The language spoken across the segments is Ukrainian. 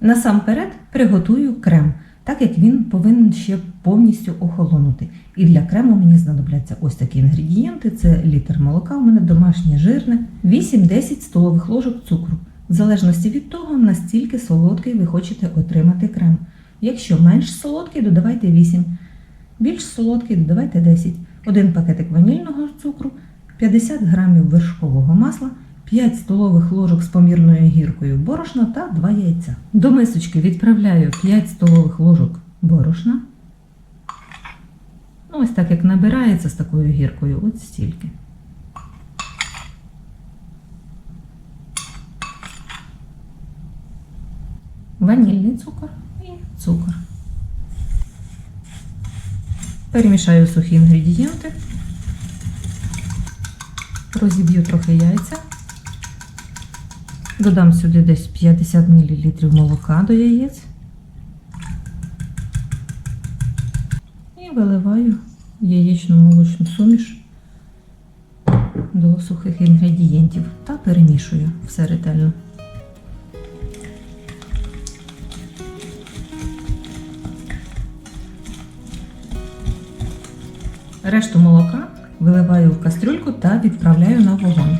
Насамперед приготую крем, так як він повинен ще повністю охолонути. І для крему мені знадобляться ось такі інгредієнти: це літр молока, у мене домашнє жирне, 8-10 столових ложок цукру. В залежності від того, настільки солодкий ви хочете отримати крем. Якщо менш солодкий, додавайте 8. Більш солодкий додавайте 10. Один пакетик ванільного цукру, 50 грамів вершкового масла, 5 столових ложок з помірною гіркою борошна та 2 яйця. До мисочки відправляю 5 столових ложок борошна. Ну, ось так як набирається з такою гіркою, от стільки. Ванільний цукор і цукор. Перемішаю сухі інгредієнти, розіб'ю трохи яйця, додам сюди десь 50 мл молока до яєць і виливаю яєчну молочну суміш до сухих інгредієнтів та перемішую все ретельно. Решту молока виливаю в кастрюльку та відправляю на вогонь.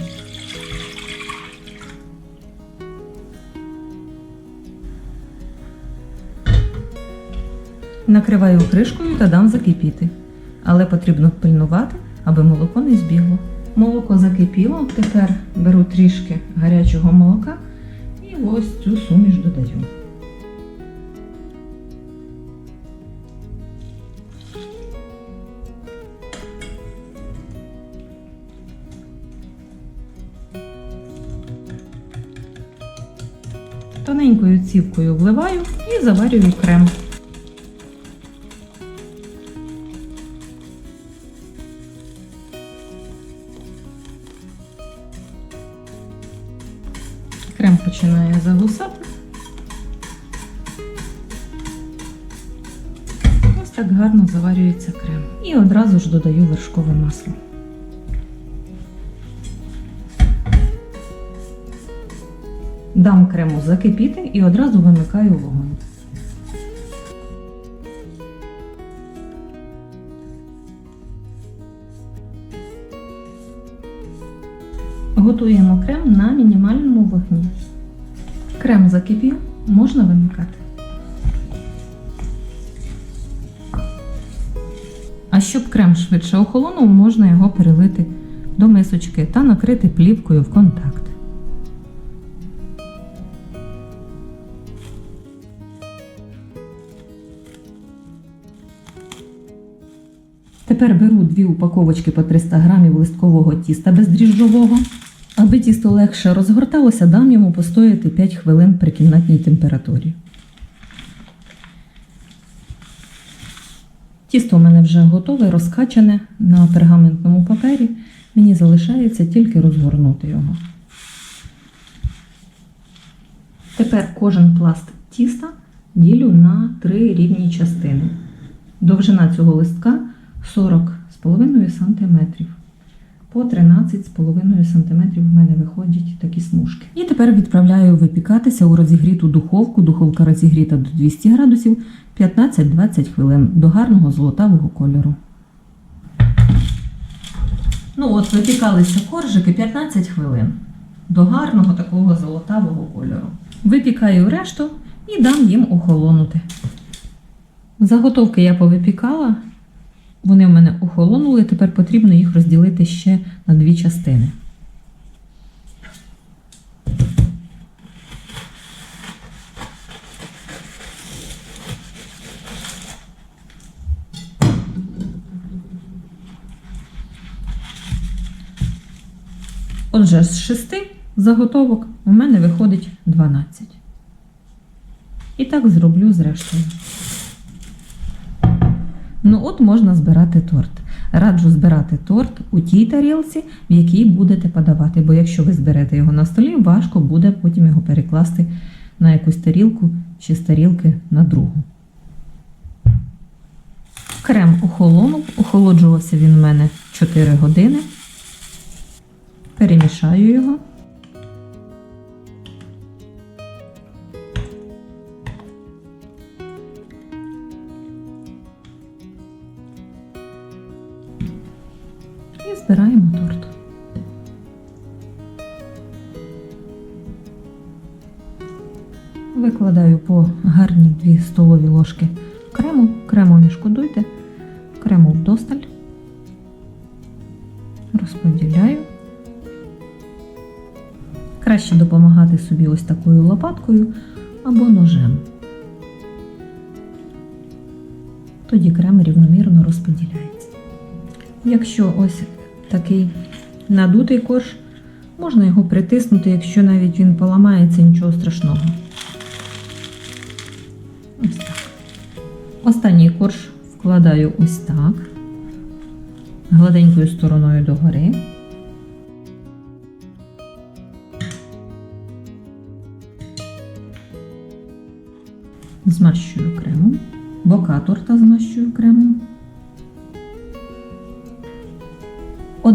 Накриваю кришкою та дам закипіти. Але потрібно пильнувати, аби молоко не збігло. Молоко закипіло, тепер беру трішки гарячого молока і ось цю суміш додаю. Тоненькою цівкою вливаю і заварюю крем. Починає. Ось так гарно заварюється крем. І одразу ж додаю вершкове масло. Дам крему закипіти і одразу вимикаю вогонь. Готуємо крем на мінімальному вогні. Крем закипів, можна вимикати. А щоб крем швидше охолонув, можна його перелити до мисочки та накрити плівкою в контакт. Тепер беру дві упаковочки по 300 грамів листкового тіста бездріжджового. Аби тісто легше розгорталося, дам йому постояти 5 хвилин при кімнатній температурі. Тісто у мене вже готове, розкачане на пергаментному папері. Мені залишається тільки розгорнути його. Тепер кожен пласт тіста ділю на три рівні частини. Довжина цього листка 40,5 см. По 13,5 см в мене виходять такі смужки. І тепер відправляю випікатися у розігріту духовку. Духовка розігріта до 200 градусів 15-20 хвилин до гарного золотавого кольору. Ну от, випікалися коржики 15 хвилин до гарного такого золотавого кольору. Випікаю решту і дам їм охолонути. Заготовки я повипікала. Вони в мене охолонули, тепер потрібно їх розділити ще на дві частини. Отже, з шести заготовок у мене виходить 12. І так зроблю з рештою. Ну, от можна збирати торт. Раджу збирати торт у тій тарілці, в якій будете подавати, бо якщо ви зберете його на столі, важко буде потім його перекласти на якусь тарілку чи з тарілки на другу. Крем охолонув, охолоджувався він у мене 4 години. Перемішаю його. Збираємо торт. Викладаю по гарні 2 столові ложки крему. Крему не шкодуйте, крему вдосталь. Розподіляю. Краще допомагати собі ось такою лопаткою або ножем. Тоді крем рівномірно розподіляється. Якщо ось такий надутий корж, можна його притиснути, якщо навіть він поламається, нічого страшного. Ось так. Останній корж вкладаю ось так, гладенькою стороною догори. Змащую кремом, бока торта змащую кремом.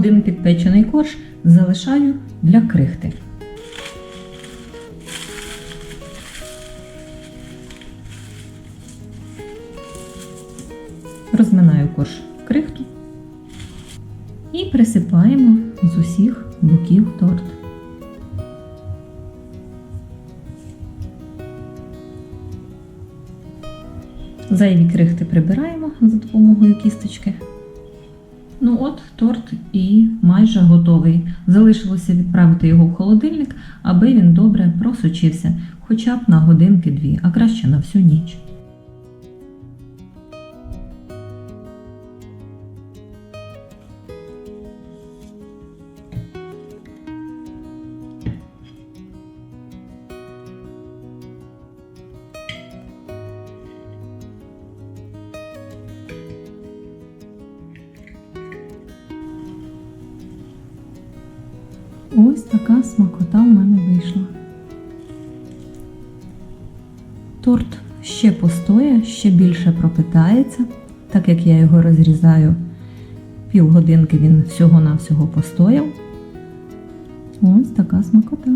Один підпечений корж залишаю для крихти. Розминаю корж в крихту і присипаємо з усіх боків торт. Зайві крихти прибираємо за допомогою кісточки. Ну от, торт і майже готовий. Залишилося відправити його в холодильник, аби він добре просочився, хоча б на годинки-дві, а краще на всю ніч. Ось така смакота в мене вийшла. Торт ще постоє, ще більше пропитається, так як я його розрізаю півгодинки він всього-навсього постояв. Ось така смакота.